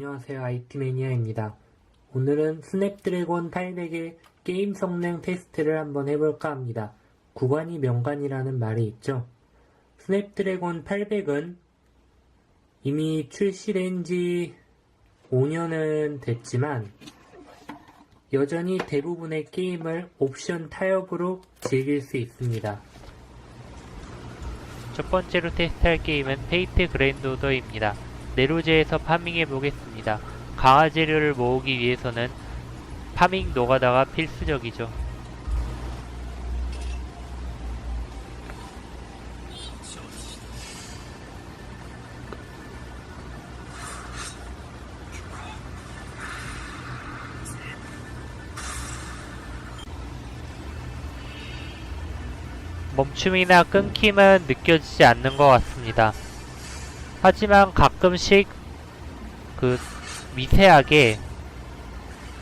안녕하세요 IT매니아입니다. 오늘은 스냅드래곤 800의 게임 성능 테스트를 한번 해볼까 합니다. 구간이 명간이라는 말이 있죠. 스냅드래곤 800은 이미 출시된 지 5년은 됐지만 여전히 대부분의 게임을 옵션 타협으로 즐길 수 있습니다. 첫 번째로 테스트할 게임은 페이트 그랜드 오더입니다. 네로제에서 파밍해 보겠습니다. 강화 재료를 모으기 위해서는 파밍 노가다가 필수적이죠. 멈춤이나 끊김은 느껴지지 않는 것 같습니다. 하지만 가끔씩 그 미세하게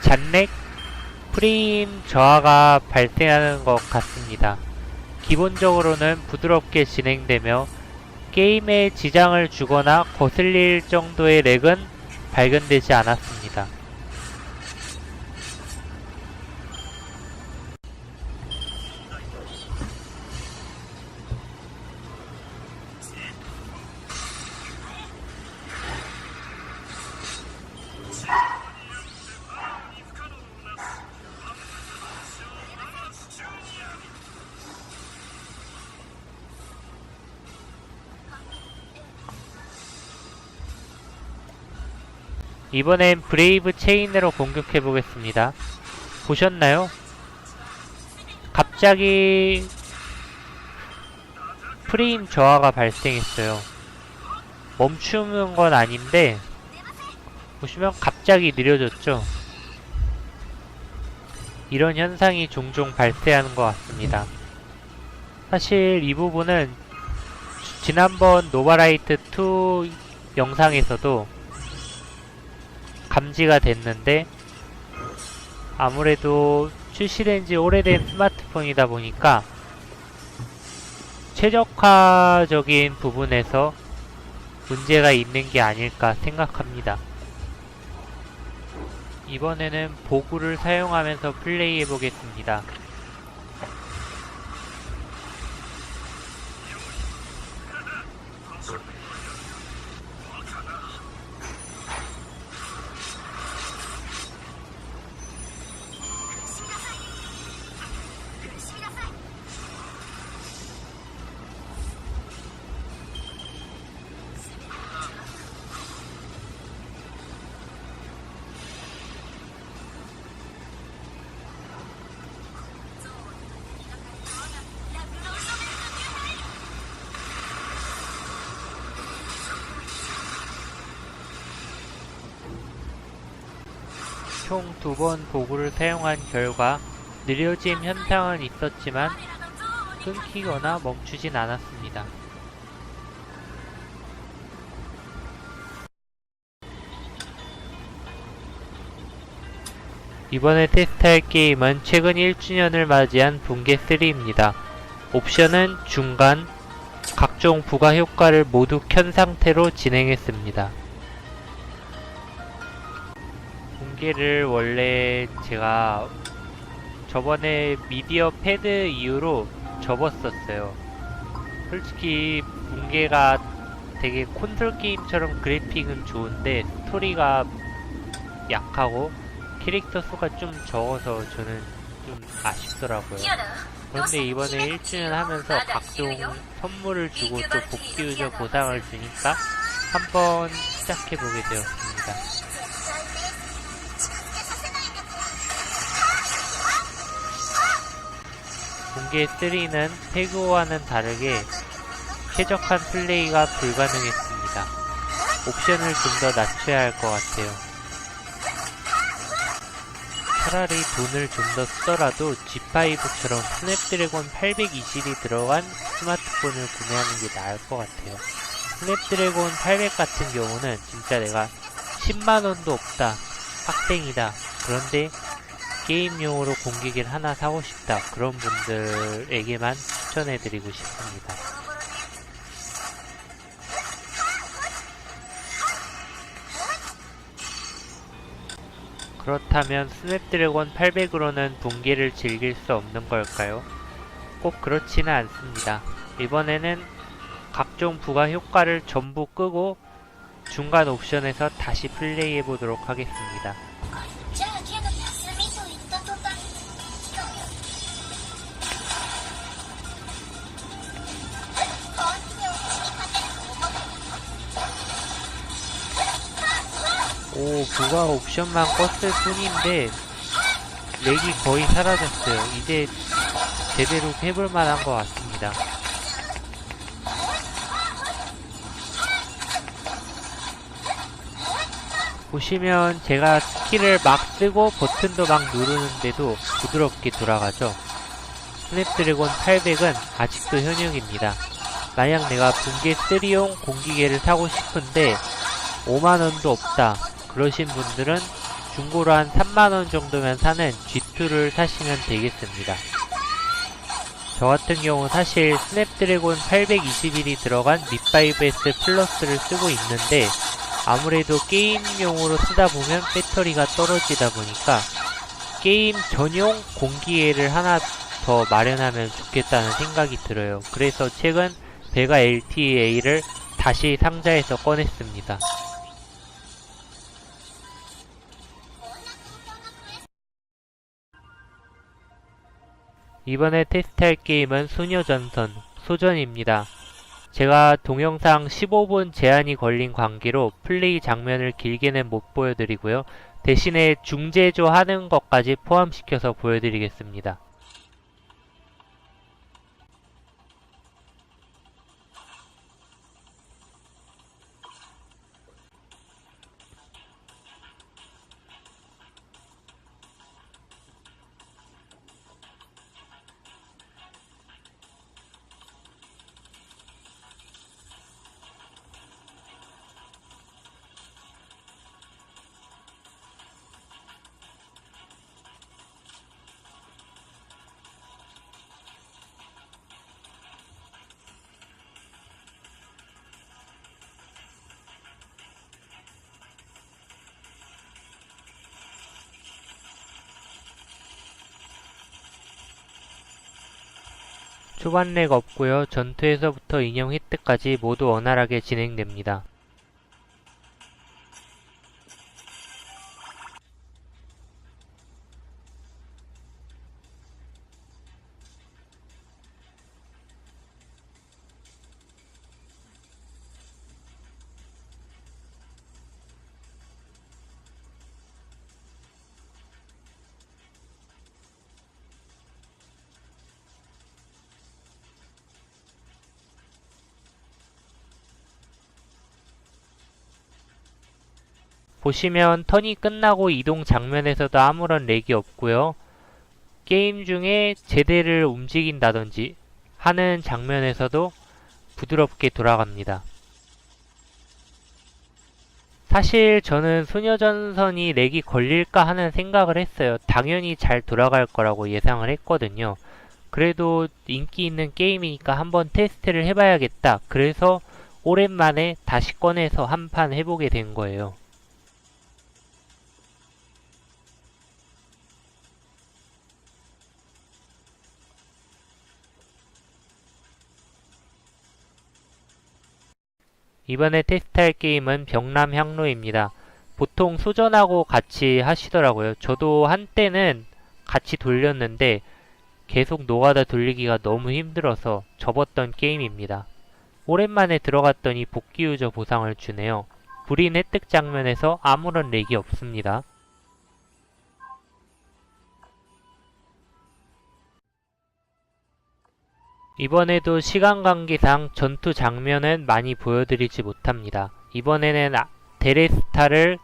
잔렉 프레임 저하가 발생하는 것 같습니다. 기본적으로는 부드럽게 진행되며 게임에 지장을 주거나 거슬릴 정도의 렉은 발견되지 않았습니다. 이번엔 브레이브 체인으로 공격해 보겠습니다. 보셨나요? 갑자기 프레임 저하가 발생했어요. 멈추는 건 아닌데 보시면 갑자기 느려졌죠? 이런 현상이 종종 발생하는 것 같습니다. 사실 이 부분은 지난번 노바라이트 2 영상에서도 감지가 됐는데 아무래도 출시된 지 오래된 스마트폰이다 보니까 최적화적인 부분에서 문제가 있는 게 아닐까 생각합니다. 이번에는 보구를 사용하면서 플레이해 보겠습니다. 총 두번 보구를 사용한 결과 느려짐 현상은 있었지만 끊기거나 멈추진 않았습니다. 이번에 테스트할 게임은 최근 1주년을 맞이한 붕괴 3입니다. 옵션은 중간, 각종 부가 효과를 모두 켠 상태로 진행했습니다. 붕괴를 원래 제가 저번에 미디어 패드 이후로 접었었어요. 솔직히 붕괴가 되게 콘솔 게임처럼 그래픽은 좋은데 스토리가 약하고 캐릭터 수가 좀 적어서 저는 좀 아쉽더라고요. 그런데 이번에 1주년 하면서 각종 선물을 주고 또 복귀 유저 보상을 주니까 한번 시작해보게 되었습니다. 공개 3는 태그와는 다르게 쾌적한 플레이가 불가능했습니다. 옵션을 좀 더 낮춰야 할 것 같아요. 차라리 돈을 좀 더 쓰더라도 G5처럼 스냅드래곤 820이 들어간 스마트폰을 구매하는 게 나을 것 같아요. 스냅드래곤 800 같은 경우는 진짜 내가 10만원도 없다. 빡땡이다. 그런데 게임용으로 공기기를 하나 사고 싶다. 그런 분들에게만 추천해드리고 싶습니다. 그렇다면 스냅드래곤 800으로는 분기를 즐길 수 없는 걸까요? 꼭 그렇지는 않습니다. 이번에는 각종 부가 효과를 전부 끄고 중간 옵션에서 다시 플레이해 보도록 하겠습니다. 오, 부가 옵션만 껐을 뿐인데 렉이 거의 사라졌어요. 이제 제대로 해볼 만한 것 같습니다. 보시면 제가 스킬을 막 쓰고 버튼도 막 누르는데도 부드럽게 돌아가죠. 스냅드래곤 800은 아직도 현역입니다. 만약 내가 붕괴 3용 공기계를 사고 싶은데 5만원도 없다. 그러신 분들은 중고로 한 3만원 정도면 사는 G2를 사시면 되겠습니다. 저 같은 경우 사실 스냅드래곤 821이 들어간 미5S 플러스를 쓰고 있는데 아무래도 게임용으로 쓰다 보면 배터리가 떨어지다 보니까 게임 전용 공기계를 하나 더 마련하면 좋겠다는 생각이 들어요. 그래서 최근 베가 LTA를 다시 상자에서 꺼냈습니다. 이번에 테스트할 게임은 소녀전선 소전입니다. 제가 동영상 15분 제한이 걸린 관계로 플레이 장면을 길게는 못 보여드리고요. 대신에 중재조 하는 것까지 포함시켜서 보여드리겠습니다. 초반 렉 없고요. 전투에서부터 인형 획득까지 모두 원활하게 진행됩니다. 보시면 턴이 끝나고 이동 장면에서도 아무런 렉이 없고요. 게임 중에 제대를 움직인다든지 하는 장면에서도 부드럽게 돌아갑니다. 사실 저는 소녀전선이 렉이 걸릴까 하는 생각을 했어요. 당연히 잘 돌아갈 거라고 예상을 했거든요. 그래도 인기 있는 게임이니까 한번 테스트를 해봐야겠다. 그래서 오랜만에 다시 꺼내서 한 판 해보게 된 거예요. 이번에 테스트할 게임은 병남 향로입니다. 보통 소전하고 같이 하시더라고요. 저도 한때는 같이 돌렸는데 계속 노가다 돌리기가 너무 힘들어서 접었던 게임입니다. 오랜만에 들어갔더니 복귀 유저 보상을 주네요. 불인 획득 장면에서 아무런 렉이 없습니다. 이번에도 시간 관계상 전투 장면은 많이 보여드리지 못합니다. 이번에는 아- 데레스타를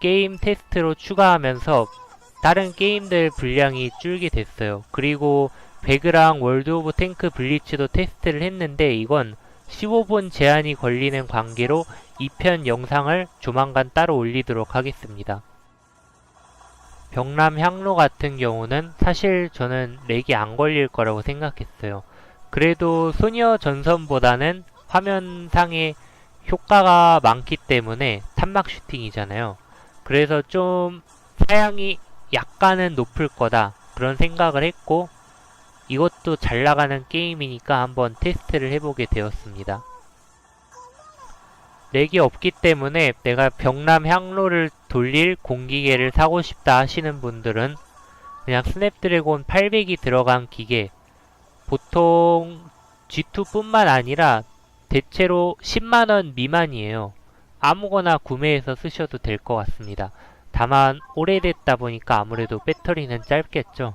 게임 테스트로 추가하면서 다른 게임들 분량이 줄게 됐어요. 그리고 배그랑 월드 오브 탱크 블리츠도 테스트를 했는데 이건 15분 제한이 걸리는 관계로 2편 영상을 조만간 따로 올리도록 하겠습니다. 병남 향로 같은 경우는 사실 저는 렉이 안 걸릴 거라고 생각했어요. 그래도 소녀 전선보다는 화면상의 효과가 많기 때문에 탄막 슈팅이잖아요. 그래서 좀 사양이 약간은 높을 거다. 그런 생각을 했고, 이것도 잘 나가는 게임이니까 한번 테스트를 해보게 되었습니다. 렉이 없기 때문에 내가 병남 향로를 돌릴 공기계를 사고 싶다 하시는 분들은 그냥 스냅드래곤 800이 들어간 기계 보통 G2뿐만 아니라 대체로 10만원 미만이에요. 아무거나 구매해서 쓰셔도 될 것 같습니다. 다만 오래됐다 보니까 아무래도 배터리는 짧겠죠.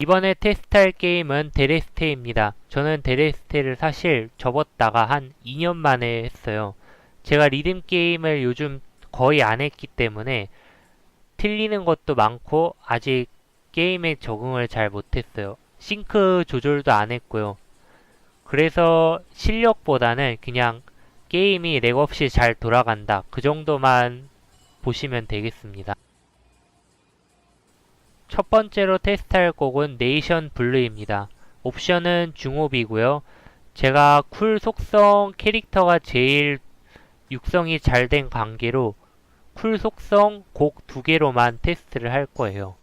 이번에 테스트할 게임은 데레스테입니다. 저는 데레스테를 사실 접었다가 한 2년 만에 했어요. 제가 리듬 게임을 요즘 거의 안 했기 때문에 틀리는 것도 많고 아직 게임에 적응을 잘 못했어요. 싱크 조절도 안 했고요. 그래서 실력보다는 그냥 게임이 렉 없이 잘 돌아간다. 그 정도만 보시면 되겠습니다. 첫 번째로 테스트할 곡은 네이션 블루입니다. 옵션은 중옵이고요. 제가 쿨 속성 캐릭터가 제일 육성이 잘 된 관계로 쿨 속성 곡 두 개로만 테스트를 할 거예요.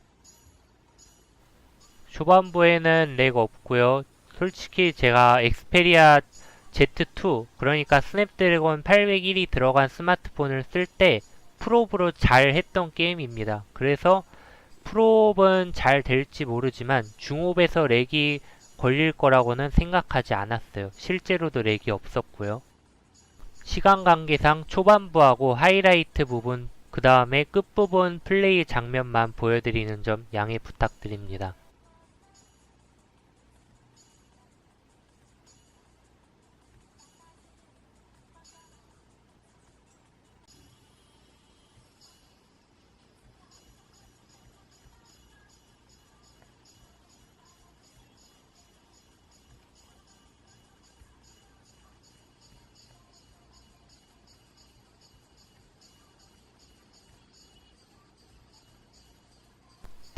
초반부에는 렉 없고요. 솔직히 제가 엑스페리아 Z2 그러니까 스냅드래곤 801이 들어간 스마트폰을 쓸 때 프로브로 잘 했던 게임입니다. 그래서 프로업은 잘 될지 모르지만 중옵에서 렉이 걸릴 거라고는 생각하지 않았어요. 실제로도 렉이 없었고요. 시간 관계상 초반부하고 하이라이트 부분 그 다음에 끝부분 플레이 장면만 보여드리는 점 양해 부탁드립니다.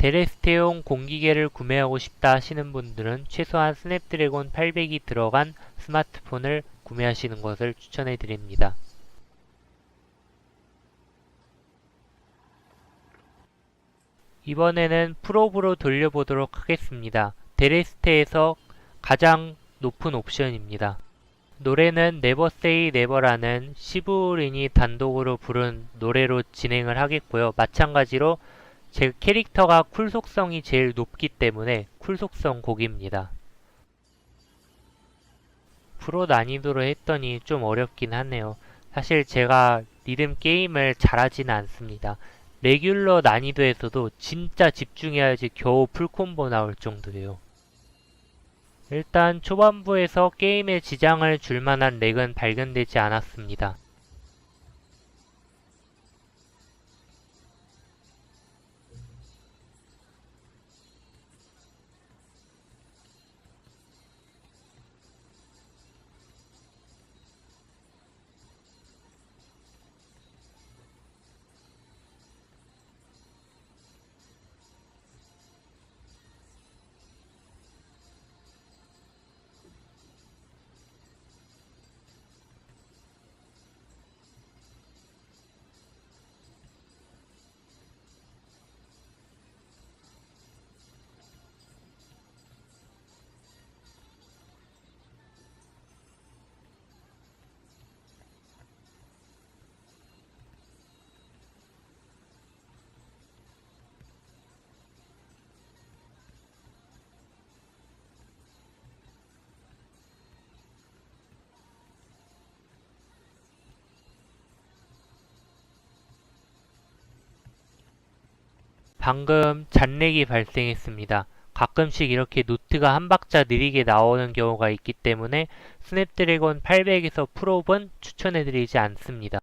데레스테용 공기계를 구매하고 싶다 하시는 분들은 최소한 스냅드래곤 800이 들어간 스마트폰을 구매하시는 것을 추천해 드립니다. 이번에는 프로브로 돌려보도록 하겠습니다. 데레스테에서 가장 높은 옵션입니다. 노래는 Never Say Never라는 시브린이 단독으로 부른 노래로 진행을 하겠고요. 마찬가지로 제 캐릭터가 쿨 속성이 제일 높기 때문에 쿨 속성 곡입니다. 프로 난이도로 했더니 좀 어렵긴 하네요. 사실 제가 리듬 게임을 잘하지는 않습니다. 레귤러 난이도에서도 진짜 집중해야지 겨우 풀콤보 나올 정도예요. 일단 초반부에서 게임에 지장을 줄 만한 렉은 발견되지 않았습니다. 방금 잔렉이 발생했습니다. 가끔씩 이렇게 노트가 한 박자 느리게 나오는 경우가 있기 때문에 스냅드래곤 800에서 프로브는 추천해드리지 않습니다.